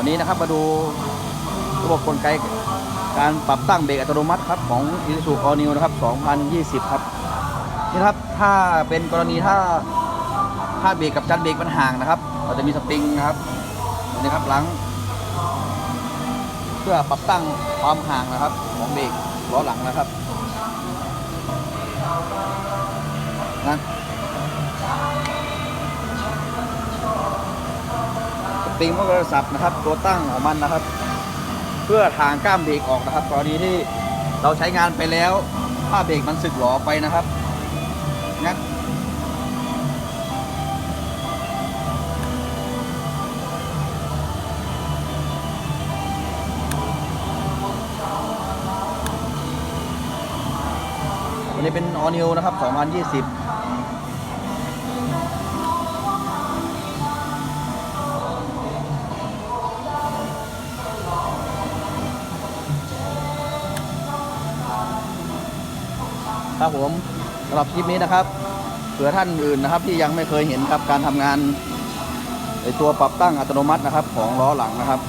วันนี้นะครับมาดูระบบกลไกการปรับตั้งเบรกอัตโนมัติครับของ Isuzu All New นะครับ 2020 ครับนี่ครับถ้าเป็นกรณีถ้าถ้าเบรกกับจันเบรกมันห่างนะครับเราจะมีสปริงนะครับนี่ครับหลัง เพื่อปรับตั้งความห่างนะครับของเบรกล้อหลังนะครับนะ สปริงมันก็จะสับนะครับ ตัวตั้งของมันนะครับ เพื่อทางก้ามเบรกออกนะครับกรณีที่เราใช้งานไปแล้วถ้าเบรกมันสึกหลอไปนะครับงั้นวันนี้เป็นออนิวนะครับ 2020 ครับผมสำหรับคลิปนี้นะครับเผื่อท่านอื่นนะครับที่ยังไม่เคยเห็นครับการทำงานในตัวปรับตั้งอัตโนมัตินะครับ ของล้อหลังนะครับ